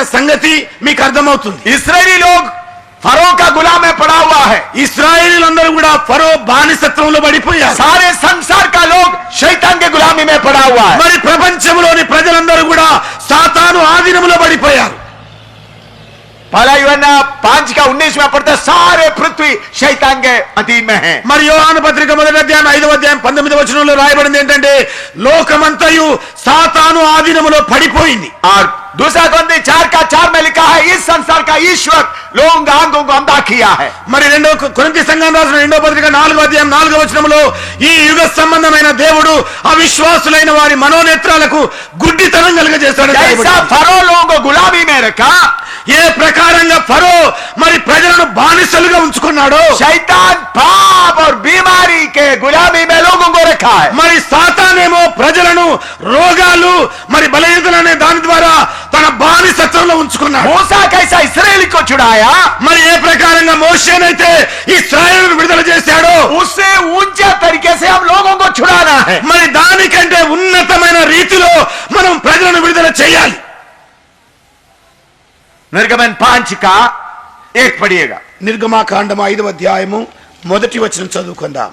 అన్న సంగతి మీకు అర్థమవుతుంది. ఇస్రాయలీ లోగ్ ఫరో కా గులామే పడా హువా హై. అందరూ కూడా ఫరో బానిసత్వంలో పడిపోయారు. సారే సంసార్ కా లోగ్ శైతాన్ కే గులామీ మే పడా హువా మరి ప్రపంచంలోని ప్రజలందరూ కూడా సాతాను ఆధీనంలో పడిపోయారు. पहला यूहन्ना पांच का उन्नीस में पढ़ते सारे पृथ्वी शैतान के अधीन में है మరి యోహాను పత్రిక మొదటి అధ్యాయం ఐదవ అధ్యాయం పంతొమ్మిది వచనంలో రాయబడింది ఏంటంటే లోకమంతయు సాతాను ఆధీనములో పడిపోయింది और दूसरा ग्रंथी चार का चार में लिखा है इस संसार का ईश्वर लोगों के आंखों को अंधा किया है మరి రెండో కొరింథీ సంఘం రాసిన రెండో పత్రిక నాలుగో అధ్యాయం నాలుగో వచనంలో ఈ యుగ సంబంధమైన దేవుడు అవిశ్వాసులైన వారి మనోనేత్రాలకు గుడ్డితనం కలుగజేస్తాడు जैसा फरो लोगों को गुलामी में रखा ఏ ప్రకారంగా ఫరో మరి ప్రజలను బానిసలుగా ఉంచుకున్నాడో शैतान पाप और बीमारी के गुलामी में लोगों को रखा है మరి సాతానేమో ప్రజలను రోగాలు మరి బలహీనతలు అనే దాని ద్వారా తన బానిసత్వంలో ఉంచుకున్నాడు मूसा कैसा इसराइली को छुड़ाया మరి ఏ ప్రకారంగా మోషేనైతే ఇస్రాయేల్ విడుదల చేశాడో उससे ऊंचे तरीके से हम लोगों को छुड़ाना है మరి దానికంటే ఉన్నతమైన రీతిలో మనం ప్రజలను విడుదల చేయాలి నిర్గమన్ పాంచిక ఏర్పడేగా నిర్గమాకాండం ఐదవ అధ్యాయము మొదటి వచ్చిన చదువుకుందాం.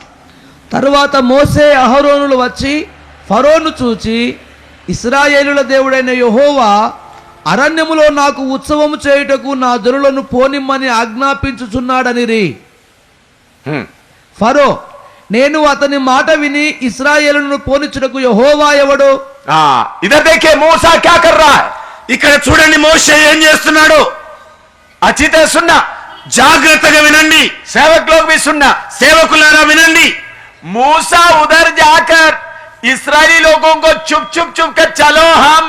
తరువాత మోసే అహరోనులు వచ్చి ఫరోను చూచి ఇస్రాయేలుల దేవుడైన యహోవా అరణ్యములో నాకు ఉత్సవము చేయుటకు నా దొరులను పోనిమ్మని ఆజ్ఞాపించుచున్నాడని రీ ఫరో నేను అతని మాట విని ఇస్రాయేలును పోనిచ్చుటకు యహోవా ఎవడు? ఇదే మోసా క్యాకర్రా ఇక్కడ చూడండి మోషే ఏం చేస్తున్నాడు अच्छी तरह सुनना జాగ్రత్తగా వినండి सेवक लोग भी सुनना సేవకులారా వినండి मूसा उधर जाकर इसराइली लोगों को चुप चुप चुप कर चलो हम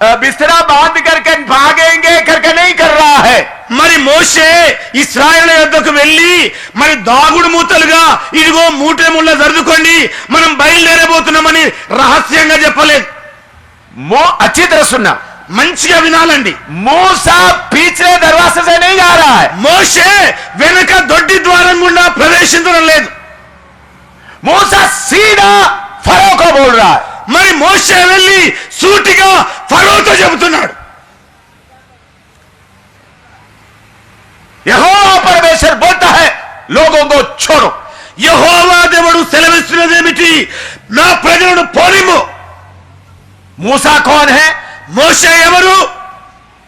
अ, बिस्तरा बांध करके भागेंगे करके नहीं कर रहा है మరి మోషే ఇస్రాయేల్ యొద్దకు వెళ్ళి మరి దాగుడు మూతలుగా ఇదిగో మూట ముళ్ళ జరుదుకోండి మనం బయలుదేరబోతున్నామని రహస్యంగా చెప్పలేదు मो अच्छी तरह सुनना మంచిగా వినాలండి मूसा पिछले दरवाजे से नहीं जा रहा है మోషే వెనక దొడ్డి ద్వారం గుండా ప్రవేశించడం లేదు मूसा सीधा फरो को बोल रहा है మరి మోషే వెళ్ళి సూటిగా ఫరోతో చెబుతున్నాడు यहोवा परमेश्वर बोलता है लोगों को छोड़ो యహోవా దేవుడు సెలవిస్తున్నదేమిటి నా ప్రజలను పోనిము मूसा कौन है మోషే ఎవరు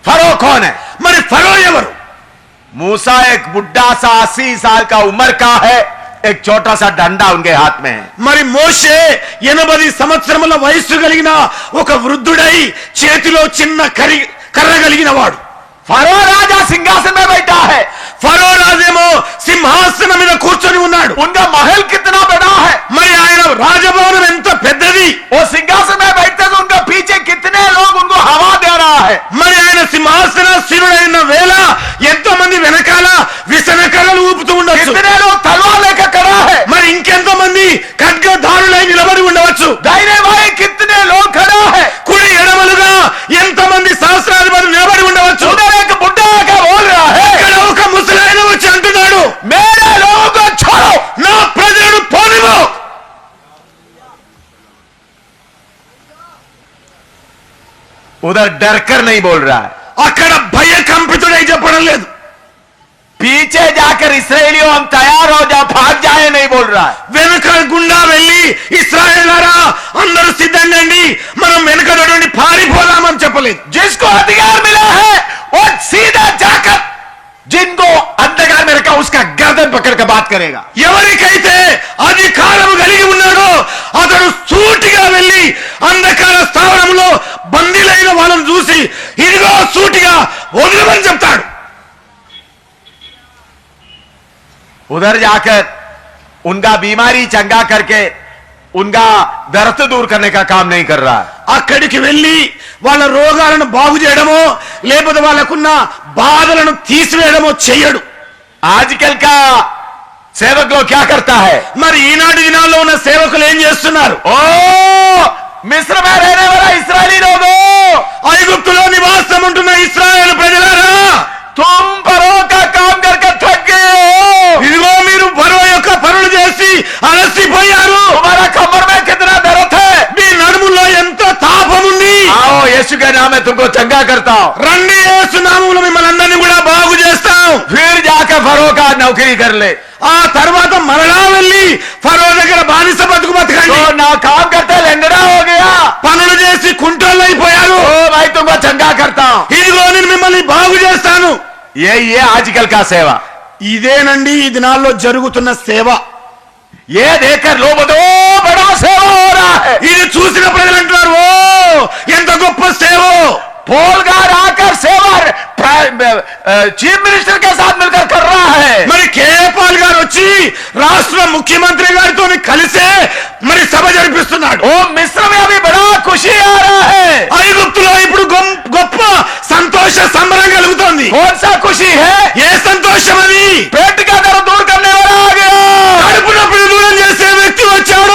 फरो कौन है మరి ఫరో ఎవరు मूसा एक बुढ़ा सा अस्सी साल का उम्र का है एक छोटा सा डंडा उनके हाथ में है మరి మోషే ఎనభై సంవత్సరముల వయస్సు కలిగిన ఒక వృద్ధుడై చేతిలో చిన్న కరి కర్ర కలిగిన వాడు फरो राजा सिंहासन में बैठा है ఫరో రాజేమో సింహాసనం మీద కూర్చొని ఉన్నాడు. ఉందా మహల్ కితనా బడా హై? మరి ఆయన రాజభవనం ఎంత పెద్దది? ఓ సింహాసనం బయటతే ఉందా? పీచే కితనే లోగ్ ఉంకో హవా దే రహా హై. మరి ఆయన సింహాసన శిరుడైన వేళ ఎంతో మంది వెనకాల విసనకలలు ఊపుతూ ఉండొచ్చు. కితనే లో తలవా లేక కరా హై? మరి ఇంకెంతో మంది ఖడ్గధారులై నిలబడి ఉండవచ్చు? ధైర్య భాయ్ కితనే లో ఖడా హై? కుడి ఎడమలుగా ఎంతమంది సహస్రాధిపతి నిలబడి ఉండవచ్చు? उधर डर कर नहीं बोल रहा है అక్కడ భయకంపితుడై చెప్పడం లేదు पीछे जाकर इसराइलियों हम तैयार हो जाओ भाग जाए नहीं बोल रहा है వెనుక గుండా వెళ్ళి ఇస్రాయేలారా అందరూ సిద్ధంగా అండి మనం వెనుక నుండి పారిపోదామని చెప్పలేదు जिसको अधिकार मिला है वो सीधा जाकर जिनको अंधकार में रखा उसका गर्दन पकड़ कर बात करेगा ఎవరికైతే అధికారం కలిగి ఉన్నాడో అతడు సూటిగా వెళ్ళి అంధకార స్థావరంలో బందీలైన వాళ్ళని చూసి ఇదిగో సూటిగా వదిలమని చెప్తాడు उधर जाकर उनका बीमारी चंगा करके उनका दर्द दूर करने का काम नहीं कर रहा है అక్కడికి వెళ్ళి వాళ్ళ రోగాలను బాగు చేయడమో లేకపోతే వాళ్ళకున్న బాధలను తీసివేయడమో చెయ్యడు आजकल का सेवक लोग क्या करता है మరి ఈనాటి దినాల్లో ఉన్న సేవకులు ఏం చేస్తున్నారు ओ మిశ్రమైన ఇస్రాయలీ లోగో ఐగుప్తులో నివాసం ఉంటున్న ఇస్రాయల్ ప్రజలారా? తుమ్ పరో కామ్ కనుక తగ్గే ఇదిగో మీరు పరో యొక్క పనులు చేసి అలసిపోయారు. మన కబర్ మీద కింద ధర తాపం ఉంది आओ यीशु के नाम में तुमको चंगा करता हूं రండి యేసునామములో మిమ్మల్ని అందరినీ కూడా బాగు చేస్తాం फिर जाकर फरो का नौकरी कर ले ఆ తర్వాత మరలా వెళ్ళి ఫరో దగ్గర బానిస బతుకు బతకండి तो ना काम करते लंगड़ा हो गया పనులు చేసి కుంటోళ్ళు అయిపోయారు ओ भाई तुमको चंगा करता हूं ఇదిగో నేను మిమ్మల్ని బాగు చేస్తాను ये ये आजकल का सेवा ఇదేనండి ఈ దినాల్లో జరుగుతున్న సేవ ये देखकर लोग बोलते ओ बड़ा సేవరా. ఇది చూసిన ప్రజలు అంటున్నారు ఓ ఎంత గొప్ప సేవ. పోల్ గారు ఆకర్ సేవర్ చీఫ్ మినిస్టర్ కే సాత్ మిల్కర్ కర్ రహా హై. మరి కేపాల్ గారు వచ్చి రాష్ట్ర ముఖ్యమంత్రి గారితో కలిసే మరి సభ జరిపిస్తున్నాడు. ఓ మిశ్రమే అవి బడా ఖుషి ఆ రహా హై. ఐగుప్తులో ఇప్పుడు గొప్ప సంతోష సంబరం కలుగుతుంది. కోన్ సా ఖుషి హై? ఏ సంతోషం అది? పేట్ కా దూరం కర్నే వాలా ఆ గయా కడుపు నొప్పిని దూరం చేసే వ్యక్తి వచ్చాడు.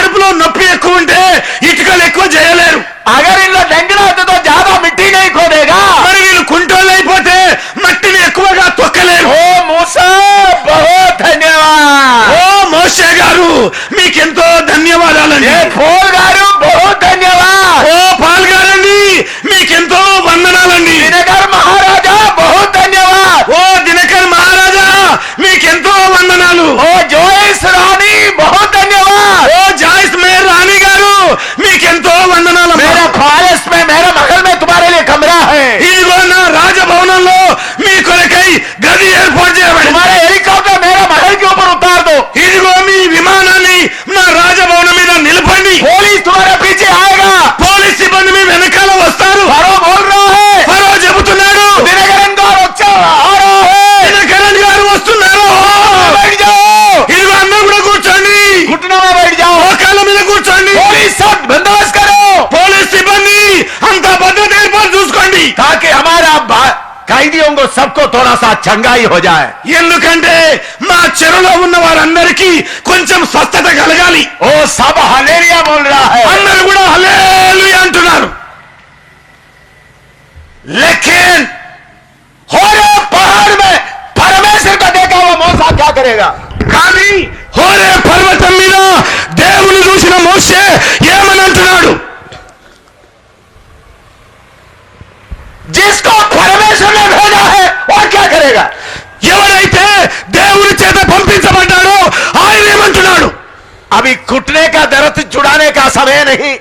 போல் తాకి హమారా ఖైదీయం సబ్కో తోడా సా చంగాయి హో జాయ్ ఎందుకంటే మా చెరులో ఉన్న వారందరికీ కొంచెం స్వస్థత కలగాలి. ఓ సభ హలేరియా బోల్ రా హై. అందరూ కూడా హలేలుయా అంటున్నారు. లేకిన్ హోరే పహాడ్ మే పరమేశ్వర్ కా దేఖా హువా మోసా క్యా కరేగా? కానీ హోరే పర్వతం మీద దేవుని చూసిన మోసే ఏమని అంటున్నాడు? जिसको परमेश्वर ने भेजा है और क्या करेगा ఎవరైతే దేవుని చేత పంపించబడ్డాడో ఆయన ఏమంటున్నాడు अभी घुटने का दर्द छुड़ाने का समय नहीं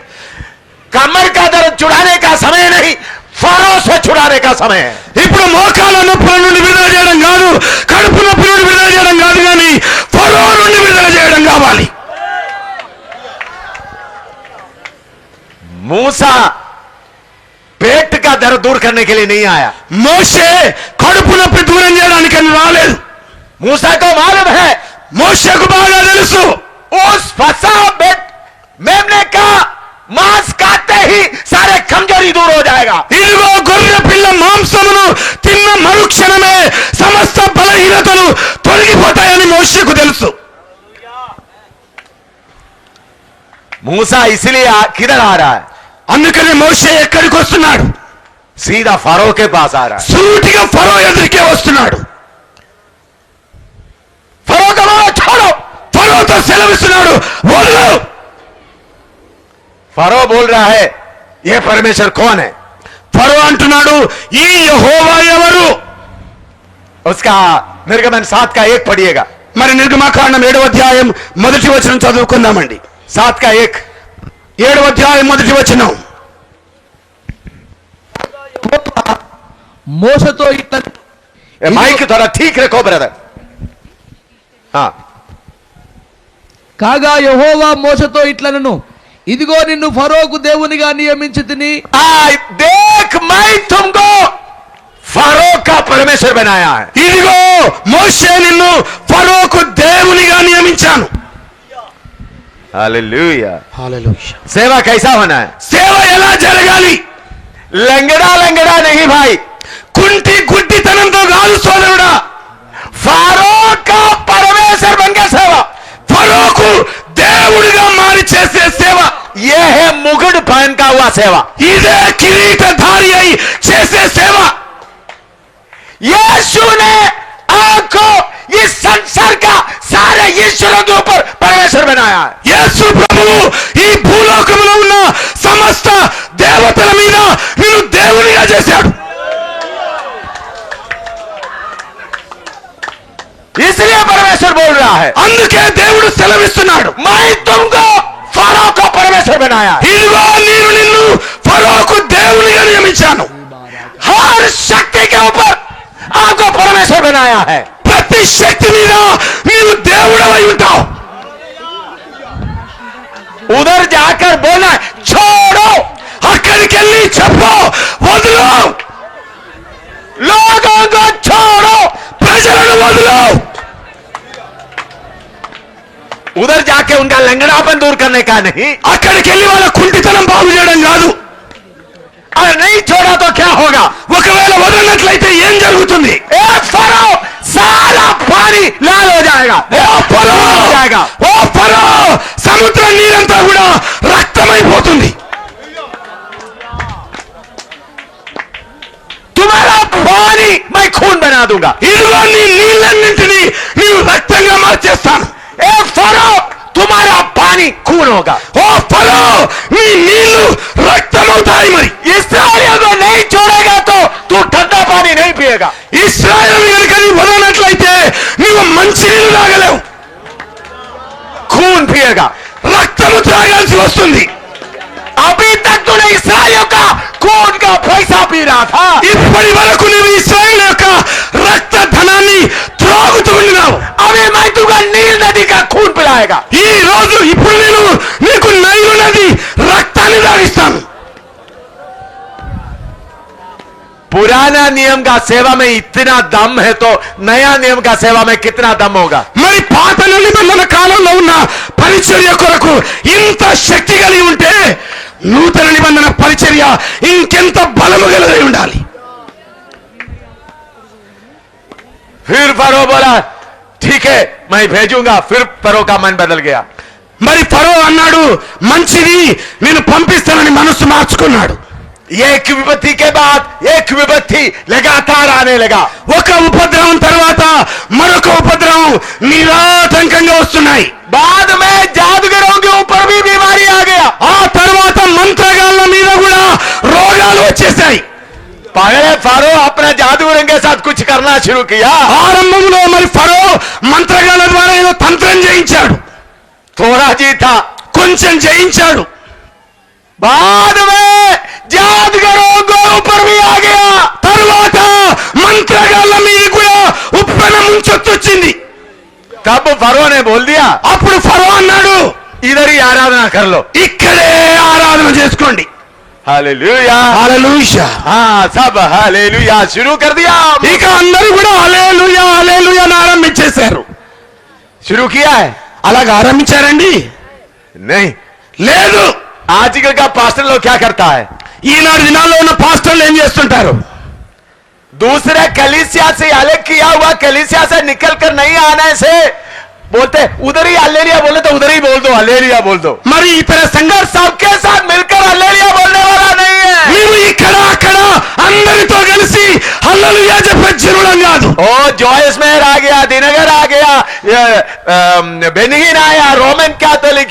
कमर का दर्द छुड़ाने का समय नहीं फरों से छुड़ाने का समय है ఇప్పుడు మోకాల నొప్పుల నుండి విడుదల చేయడం కాదు కడుపు నొప్పి నుండి విడుదల చేయడం కాదు కానీ ఫరో నుండి విడుదల చేయడం కావాలి मूसा पेट का दर्द दूर करने के लिए नहीं आया మోసే కడుపు నొప్పి దూరం చేయడానికి అని రాలేదు मूसा को मालूम है మోసేకు బాగా తెలుసు उस फंसा बेट मेमने का मांस काटते ही सारे कमजोरी दूर हो जाएगा ఇదిగో గొర్రె పిల్ల మాంసమును తిన్న మరుక్షణమే సమస్త బలహీనతలు తొలగిపోతాయని మోషకు తెలుసు मूसा इसलिए आ- किधर आ रहा है అందుకనే మోసే ఎక్కడికి వస్తున్నాడు? సీదా ఫరోకే బాసారా సూటిగా ఫరో ఎదురికే వస్తున్నాడు. ఫరో చూడు ఫరోతో సెలవిస్తున్నాడు. ఫరో బోల్ రాహే ఏ పరమేశ్వర్ కోన్? హే ఫరో అంటున్నాడు ఈ యహోవా ఎవరు? ఉస్కా నిర్గమన్ సాత్ కా ఏక్ పడియేగా. మరి నిర్గమాకాండం ఏడవ అధ్యాయం మొదటి వచనం చదువుకుందామండి. సాత్ కా ఏక్. ఏడు అధ్యాయం మొదటి వచ్చిన మోసతో మైక్ ద్వారా ఠీక్ రేఖో బ్రదర్. కాగా యహోవా మోసతో ఇట్లనను ఇదిగో నిన్ను ఫరోకు దేవునిగా నియమించి తిని. దేఖ్ మై తుమ్గో ఫరో కా బనాయా. ఇదిగో మోసే నిన్ను ఫరోకు దేవునిగా నియమించాను. सेवा कैसा होना है సేవ ఎలా జరగాలి लंगड़ा लंगड़ा नहीं भाई కుంటి గుడ్డితనంతో కాదు సోదరుడా फारो का परमेश्वर बन के सेवा ఫరోకు దేవుడిగా మారి చేసే సేవ ये है मुकुट पहन का हुआ सेवा ఇదే కిరీటధారి అయి చేసే సేవ यीशु ने आपको इस संसार का सारे ईश्वरों के ऊपर परमेश्वर बनाया है యేసు ప్రభువు ఈ భూలోకంలో ఉన్న సమస్త దేవతల మీద నేను దేవునిగా చేశాడు इसलिए परमेश्वर बोल रहा है అందుకే దేవుడు సెలవిస్తున్నాడు मैं तुमको फारो को परमेश्वर बनाया है ఇదిగో నేను నిన్ను ఫరోకు దేవునిగా నియమించాను हर शक्ति के ऊपर आपको परमेश्वर बनाया है ప్రతి శక్తి మీద నీవు అయి ఉంటావు. ఉదర్ జాకర్ బోన చూడు అక్కడికి వెళ్ళి చెప్పు వదులు. లోకంగా చూడు ప్రజలను వదులు. ఉదర్ జాకే ఉండాలి లంగడాపని దూరకనే కానీ అక్కడికి వెళ్ళి వాళ్ళ కుంటితనం బాగు చేయడం కాదు. ఆ నై చోడాతో క్యా హోగా? ఒకవేళ వదలనట్లయితే ఏం జరుగుతుంది? కానీ లాల్ ఓ సముద్ర నీరంతా కూడా రక్తమైపోతుంది. తుమారా మై ఖూన్ బనాదుగా ఇదిగో నీ నీళ్ళన్నింటినీ నీవు రక్తంగా మార్చేస్తాను. ఏ ఫరో तुम्हारा पानी खून होगा ఓ ఫరో నీ నీళ్లు రక్తమవుతాయి మరి इसराइलियों को नहीं छोड़ेगा तो तू ठंडा पानी नहीं पिएगा ఇస్రాయల్ కనుక నీ వదలనట్లయితే నీవు మంచి నీళ్లు తాగలేవు खून पिएगा రక్తము త్రాగాల్సి వస్తుంది अभी तक तूने इसराइलियों का खून का पैसा पी रहा था ఇప్పటి వరకు నువ్వు ఇస్రాయల్ యొక్క రక్త ధనాన్ని త్రాగుతూ ఉండినావు अभी मैं तुमको नील नदी का खून पिलाएगा ఈ రోజు ఇప్పుడు నేను నీకు నైలు నది రక్తాన్ని తాగిస్తాను पुराना नियम का सेवा में इतना दम है तो नया नियम का सेवा में कितना दम होगा మరి పాత నిబంధన కాలంలో ఉన్న పరిచర్య కొరకు ఇంత శక్తి కలిగి ఉంటే నూతన నిబంధన పరిచర్య ఇంకెంత బలము కలిగి ఉండాలి फिर फरो बोला ठीक है मैं भेजूंगा फिर फरो का मन बदल गया మరి ఫరో అన్నాడు మంచిది నేను పంపిస్తానని మనస్సు మార్చుకున్నాడు एक विपत्ति के बाद एक विपत्ति लगातार आने लगा ఒక ఉపద్రవం తర్వాత మరొక ఉపద్రవం నిరాటంకంగా వస్తున్నాయి बाद में जादूगरों के ऊपर भी बीमारी आ गया ఆ తర్వాత మంత్రగాళ్ళ మీద కూడా రోగాలు వచ్చేసాయి पहले फारो अपना जादूगरों के साथ कुछ करना शुरू किया ఆరంభంలో మరి ఫరో మంత్రగాళ్ళ ద్వారా ఏదో తంత్రం చేయించాడు थोड़ा जी था కొంచెం జయించాడు बाद में जादूगरों के ऊपर भी आ गया తరువాత మంత్రగాళ్ళ మీద కూడా ఉప్పెన ముంచొచ్చొచ్చింది तब फरो ने बोल दिया అప్పుడు ఫరో అన్నాడు इधर ही आराधना कर लो ఇక్కడే ఆరాధన చేసుకోండి हालेलुया హల్లెలూయా हाँ सब हालेलुया शुरू कर दिया ఇక అందరూ కూడా హల్లెలూయా హల్లెలూయా అని ఆరంభించేశారు शुरू किया है అలాగ ఆరంభించారండి नहीं లేదు आजकल का पास्टर लोग क्या करता है ఈనాడు దినాల్లో ఉన్న పాస్టర్లు ఏం చేస్తుంటారు दूसरे कलिसिया से अलग किया हुआ कलिसिया से निकल कर नहीं आने से बोलते उधर ही अल्लेलिया बोले तो उधर ही बोल दो अल्लेलिया बोल दो మరి ఇతర సంఘ सबके साथ मिलकर अल्लेलिया बोलने वाला नहीं है నీవు ఇక్కడ అక్కడ అందరితో కలిసి హల్లెలూయా చెప్పే జనులం కాదు ओ जॉयस मेहर आ गया दिनगर आ गया ये, अम, बेनिहीन आया Roman Catholic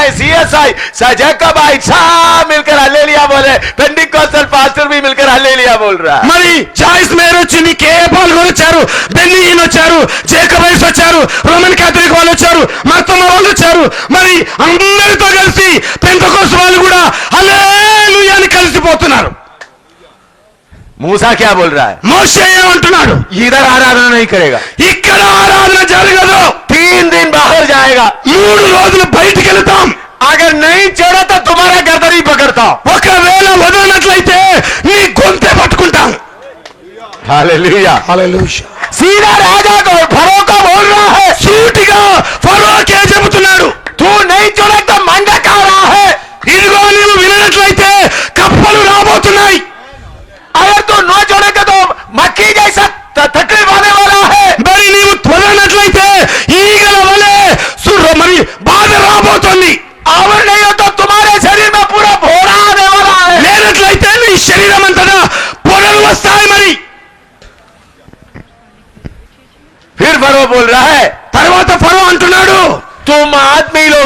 CNI CSI सजैकब आई सब मिलकर हल्लेलिया बोले पेंडिकोस्टल पास्टर भी मिलकर हल्लेलिया बोल रहा है మరి జాయిస్ మేయర్ వచ్చింది కే పాల్గొని వచ్చారు బెన్నీన్ వచ్చారు జేకబైస్ వచ్చారు రోమన్ అమెరికా వాళ్ళు వచ్చారు మత్తమ్మ వాళ్ళు వచ్చారు. మరి అందరితో కలిసి పెంతకోసం వాళ్ళు కూడా అలేలు కలిసిపోతున్నారు. మూసా క్యా బోల్ రా. మోషే ఆరాధన ఇక్కడేగా. ఇక్కడ ఆరాధన జరగదు. తీన్ దిన్ బాహర్ జాయేగా. మూడు రోజులు బయటికి వెళ్తాం. అగర్ నై చెడత తుమారా గదరి పకడతా. ఒకవేళ వదలనట్లయితే నీ గొంతే పట్టుకుంటాం. హల్లెలూయా. హల్లెలూయా. సీదా రాజా को फरो को बोल रहा है సూటిగా ఫరోకే చెబుతున్నాడు तू नहीं चढ़े तो मंडक आ रहा है ఇదిగో నీవు వినట్లయితే కప్పలు రాబోతున్నాయి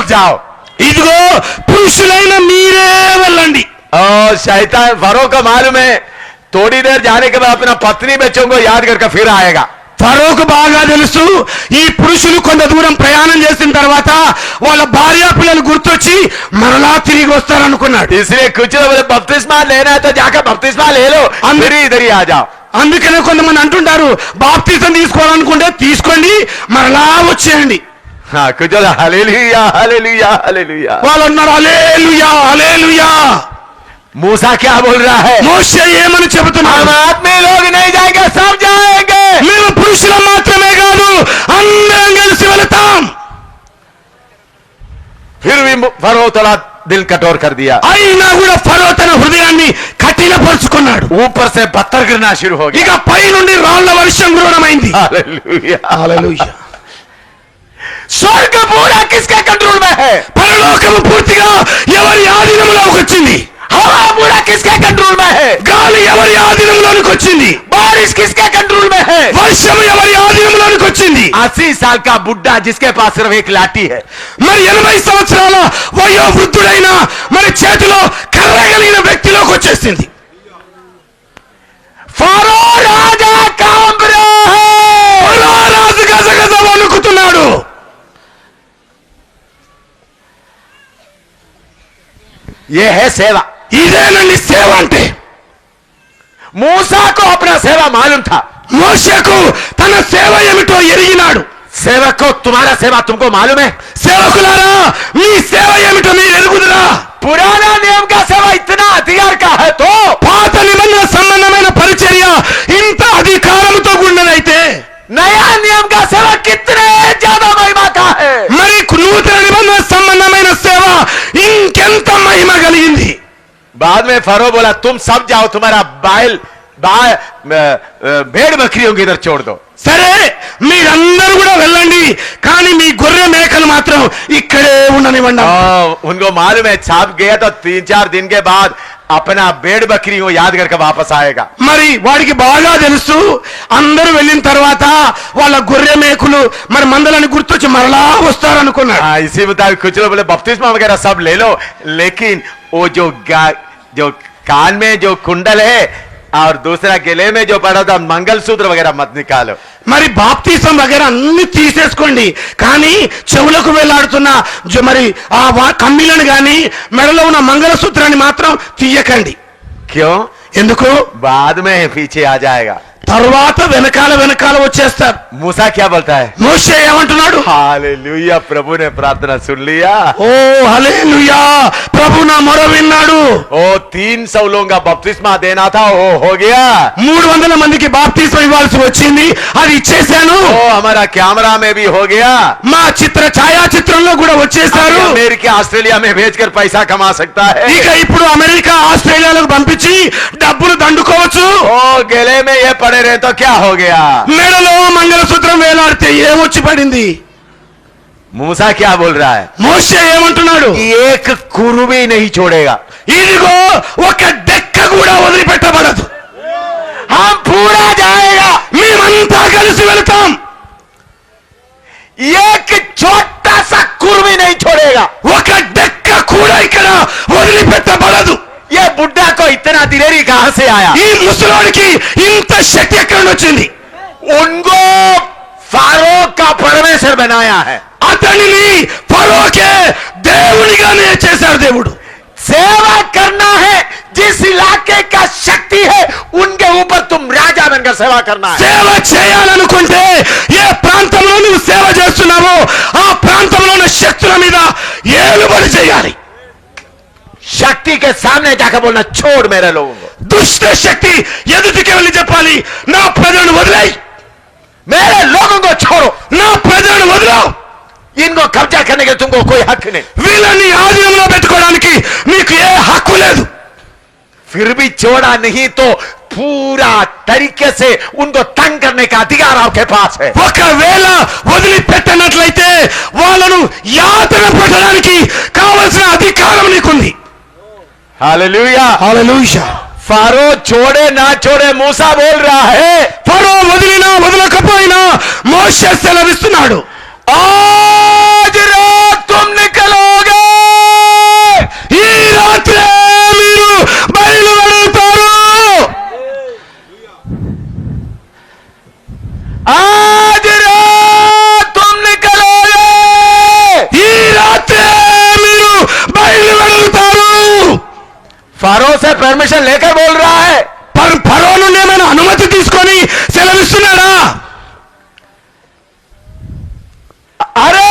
जाओ ఇదిగో పురుషులైన మీరే వెళ్ళండి और शैतान फरो का मालूम है थोड़ी देर जाने के बाद अपना पत्नी बच्चों को याद करके फिर आएगा ఫరోకు బాగా తెలుసు ఈ పురుషులు కొంత దూరం ప్రయాణం చేసిన తర్వాత వాళ్ళ భార్య పిల్లలు గుర్తొచ్చి మరలా తిరిగి వస్తారనుకున్నాడు इसलिए कुछ लोग बोले बपतिस्मा लेना है तो जाकर बपतिस्मा ले लो हम- फिर इधर ही आ जाओ అందుకనే కొంతమంది అంటుంటారు బాప్తీసం తీసుకోవాలనుకుంటే తీసుకోండి మరలా వచ్చేయండి కృజల హలేలుయా హలేలుయా హలేలుయా వాళ్ళు అన్నారు హలేలుయా హలేలుయా మూసా క్యా బోల్ రా హై మోషే ఏమని చెబుతున్నాడు? ఆత్మే లోగ్ నహీ జాయేంగే సబ్ జాయేంగే మేము పురుషులం మాత్రమే కాదు అందరం కలిసి వెళతాం. ఫిర్ వి ఫరో దిల్ కటోర్ కర్ దియా అయినా కూడా ఫరో హృదయాన్ని కఠినపరుచుకున్నాడు. ఊపర్ సే బత్తర్ గిరనా షురు హో ఇక పై నుండి రాళ్ళ వర్షం కురవడమైంది హల్లెలూయా హల్లెలూయా. స్వర్గ పూరా కిస్కే కంట్రోల్ మే హై. పరలోకము పూర్తిగా ఎవరి ఆధీనములోకి వచ్చింది? హవా పూరా కిస్కే కంట్రోల్ మే హై. గాలి ఎవరి ఆధీనంలోకి వచ్చింది? బారిష్ కిస్కే కంట్రోల్ మే హై. వర్షం ఎవరి ఆధీనంలోకి వచ్చింది? 80 సాల్ కా బుడ్డా జిస్కే పాస్ సిర్ఫ్ ఏక్ లాఠీ హై. మరి 80 సంవత్సరాల వయో వృద్ధుడైన మరి చేతిలో కర్ర కలిగిన వ్యక్తిలోకి వచ్చేసింది. ఫారో రాజా కాంబ్రా ఫారో రాజు గజగజ వణుకుతున్నాడు. ఏ హే సేవ? ఇదేనండి సేవ అంటే. మూసాకు అప్పుడు సేవ మాలుంటా. తన సేవ ఏమిటో ఎరిగినాడు. సేవకు తుమారా సేవ తుమ్కో మాలుమే. సేవకులారా మీ बाद में फरो बोला तुम सब जाओ तुम्हारा बाइल बा, अ, अ, भेड़ बकरियों को इधर छोड़ दो సరే మీరందరూ కూడా వెళ్ళండి కానీ మీ గొర్రె మేకలు మాత్రం ఇక్కడే ఉండనివ్వండి हाँ, उनको मालूम है छाप गया तो तीन चार दिन के बाद अपना भेड़ बकरी को याद करके वापस आएगा మరి వాడికి బాగా తెలుసు అందరూ వెళ్ళిన తర్వాత వాళ్ళ గొర్రె మేకులు మరి మందలని గుర్తొచ్చి మరలా వస్తారనుకున్నాడు हाँ, इसी मुताबिक कुछ लोग बोले बपतिस्मा वगैरह सब ले लो लेकिन वो जो गा- जो कान में जो कुंडल है और दूसरा गले में जो पड़ा था मंगलसूत्र वगैरह मत निकालो మరి బాప్తీసం వగేర అన్ని తీసేసుకోండి కానీ చెవులకు వేలాడుతున్న జ- మరి ఆ వా- కమ్మీలను గాని మెడలో ఉన్న మంగళసూత్రాన్ని మాత్రం తీయకండి क्यों ఎందుకు बाद में पीछे आ जाएगा తర్వాత వెనకాల వెనకాల వచ్చేస్తారు मूसा क्या बोलता है మోషే ఏమంటున్నాడు हालेलुया प्रभु ने प्रार्थना सुन लिया ఓ హల్లెలూయా ప్రభు నా మొర విన్నాడు ओ तीन सौ लोगों का बपतिस्मा देना था वो हो गया మూడు వందల మందికి బాప్తీసం ఇవ్వాల్సి వచ్చింది అది ఇచ్చేశాను ओ हमारा कैमरा में भी हो गया మా చిత్ర ఛాయాచిత్రంలో కూడా వచ్చేసారు अमेरिका ऑस्ट्रेलिया में भेजकर पैसा कमा सकता है ఇక ఇప్పుడు అమెరికా ఆస్ట్రేలియాలకు పంపించి డబ్బులు దండుకోవచ్చు ओ गले में ये पड़े रहे तो क्या हो गया మెడలో మంగళసూత్రం వేలాడితే ఏమొచ్చి పడింది मूसा क्या बोल रहा है మోషే ఏమంటున్నాడు एक कुरु भी नहीं छोड़ेगा ఇదిగో ఒక డెక్క కూడా వదిలిపెట్టబడదు हम पूरा जाएगा మేమంతా కలిసి వెళ్తాం एक छोटा सा कुरु भी नहीं छोड़ेगा ఒక డెక్క కూడా ఇక్కడ వదిలిపెట్టబడదు ये बुढ़ा को इतना दिलेरी कहां से आया ఈ ముసలోడికి ఇంత అంత శక్తి ఎక్కడి నుంచి వచ్చింది? ఉన్గో ఫరో కా పరమేశ్వర్ బనాయా హై అతనిని ఫరోకే దేవునిగానే చేశాడు దేవుడు. సేవ కర్నా హై జిస్ ఇలాకే కా శక్తి హై ఉన్కే ఊపర్ తుమ్ రాజా బన్కర్ సేవ కర్నా సేవ చేయాలనుకుంటే ఏ ప్రాంతంలో నువ్వు సేవ చేస్తున్నావో ఆ ప్రాంతంలో ఉన్న శక్తుల మీద ఏలుబడి చేయాలి. शक्ति के सामने जाकर बोलना छोड़ मेरे लोगों को దుష్ట శక్తి ఎదుటికి వెళ్ళి చెప్పాలి నా ప్రజలను వదిలేయి मेरे लोगों को छोड़ो నా ప్రజలను వదిలావు इनको कब्जा करने के तुमको कोई हक नहीं వీళ్ళని ఆధీనంలో పెట్టుకోవడానికి నీకు ఏ హక్కు లేదు फिर भी छोड़ा नहीं तो पूरा तरीके से उनको तंग करने का अधिकार आपके पास है ఒకవేళ వదిలిపెట్టనట్లయితే వాళ్ళను యాతన పెట్టడానికి కావలసిన అధికారం నీకుంది हालेलुया हालेलुया ఫరో చూడే నా చోడే మూసా బోల్ రా హే ఫరో వదిలినా వదలకపోయినా మోషే సెలవిస్తున్నాడు. ఆజ్ తుమ్ నికలో ఫరో से परमिशन लेकर बोल रहा है पर ఫరో నుండి ఏమైనా అనుమతి తీసుకొని సెలవిస్తున్నాడా? అరే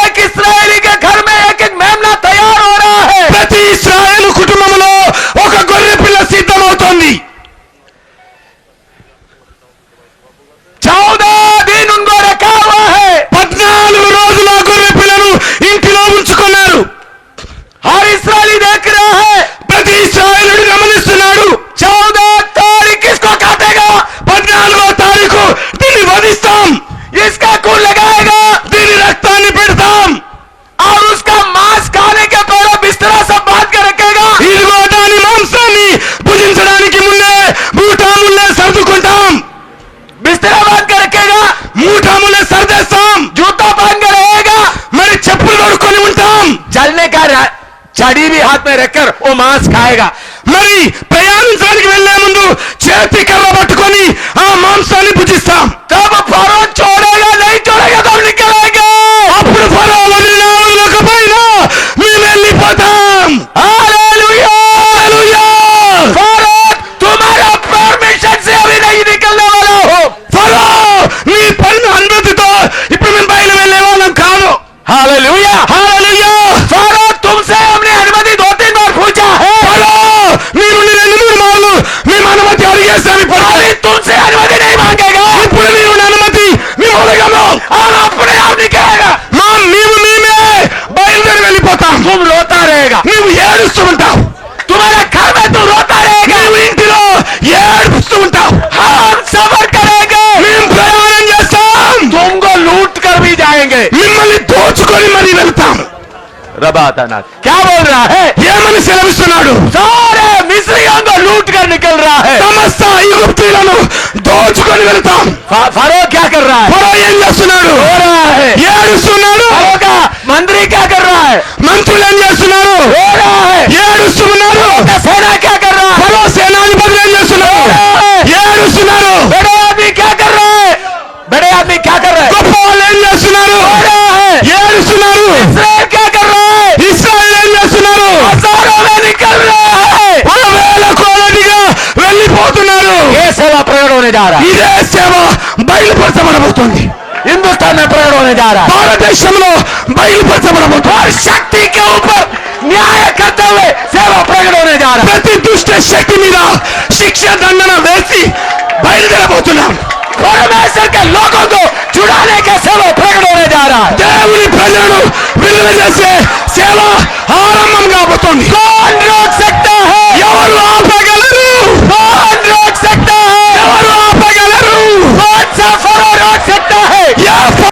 पे रखकर वो मांस खाएगा मरी ప్రయాణించడానికి వెళ్ళే ముందు చేతి కర్ర बात है ना क्या बोल रहा है ये मन से सारे मिस्रियों को लूट कर निकल रहा है समस्त युवतीలను దోచుకొని వెళ్తాం ఫరో क्या कर रहा है फरो ఏం చేస్తున్నాడు हो रहा है ఏడుస్తున్నాడు ఫరోగా मंत्री क्या कर रहा है మంత్రులు ఏం చేస్తున్నారు ఇదే సేవ బయలుపరచబడబోతుంది. హిందుస్థాన్ में प्रेरणा భారతదేశంలో బయలుపరచబడబోతుంది. శక్తి న్యాయ కర్తవ్య సేవ ప్రకటన ద్వారా ప్రతి దుష్ట శక్తి మీద శిక్ష దండన వేసి బయలుదేరబోతున్నాం. లోకంతో చూడాలే సేవ ప్రకటన ద్వారా దేవుని ప్రజలను విలువ చేసే సేవ ఆరంభం కాబోతోంది. ఎవరు ఆపగలరు? या फोरावर आज सत्ता है या